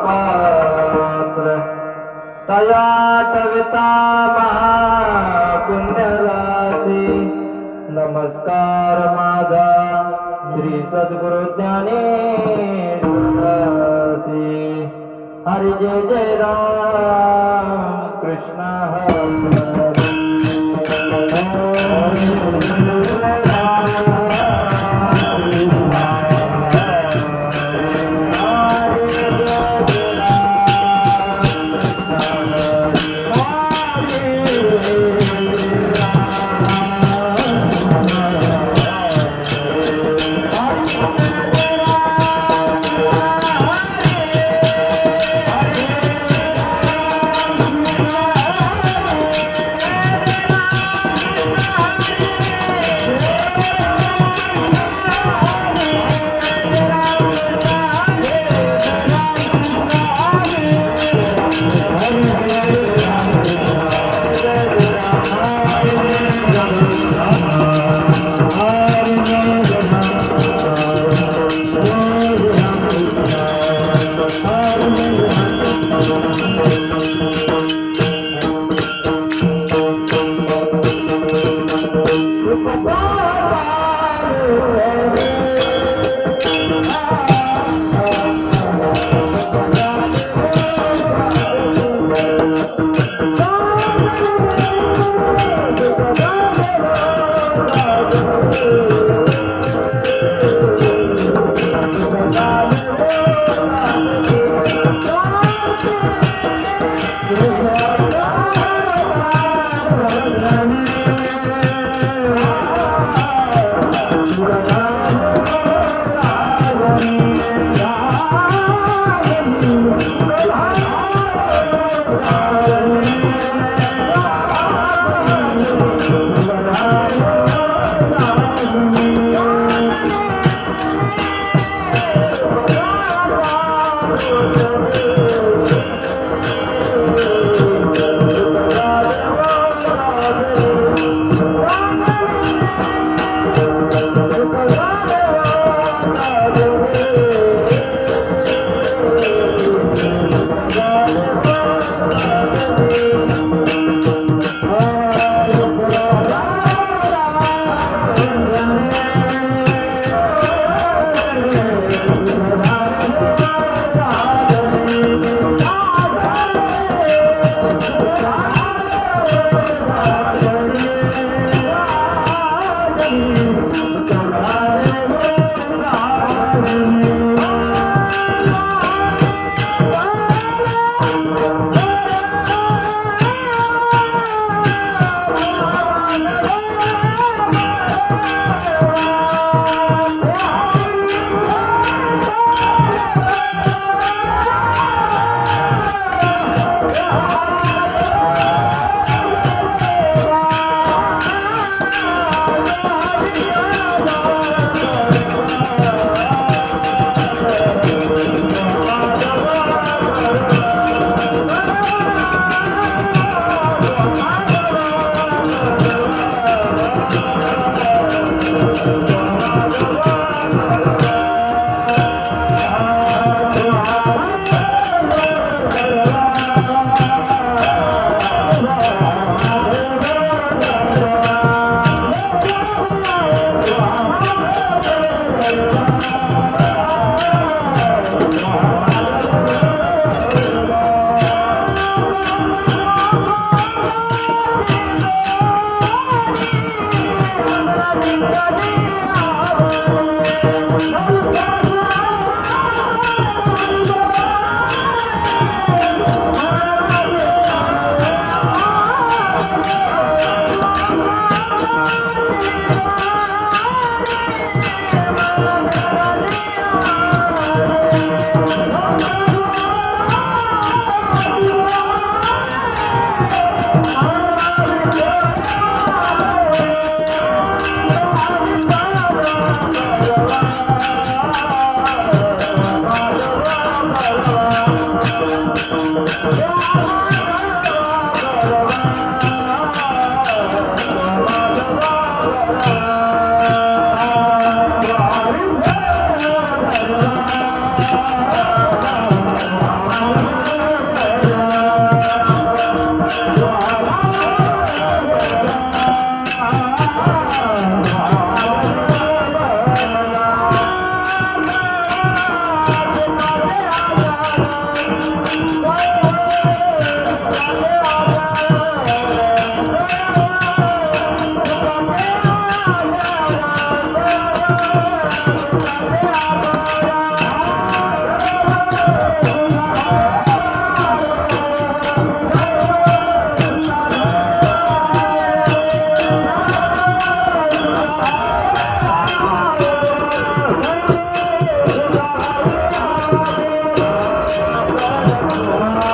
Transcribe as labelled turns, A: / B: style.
A: पात्र तया कविता महापुण्यराशी नमस्कार माझा श्री सद्गुरु ज्ञानेशी हरि जय जय Ram Krishna
B: Oh! Thank you.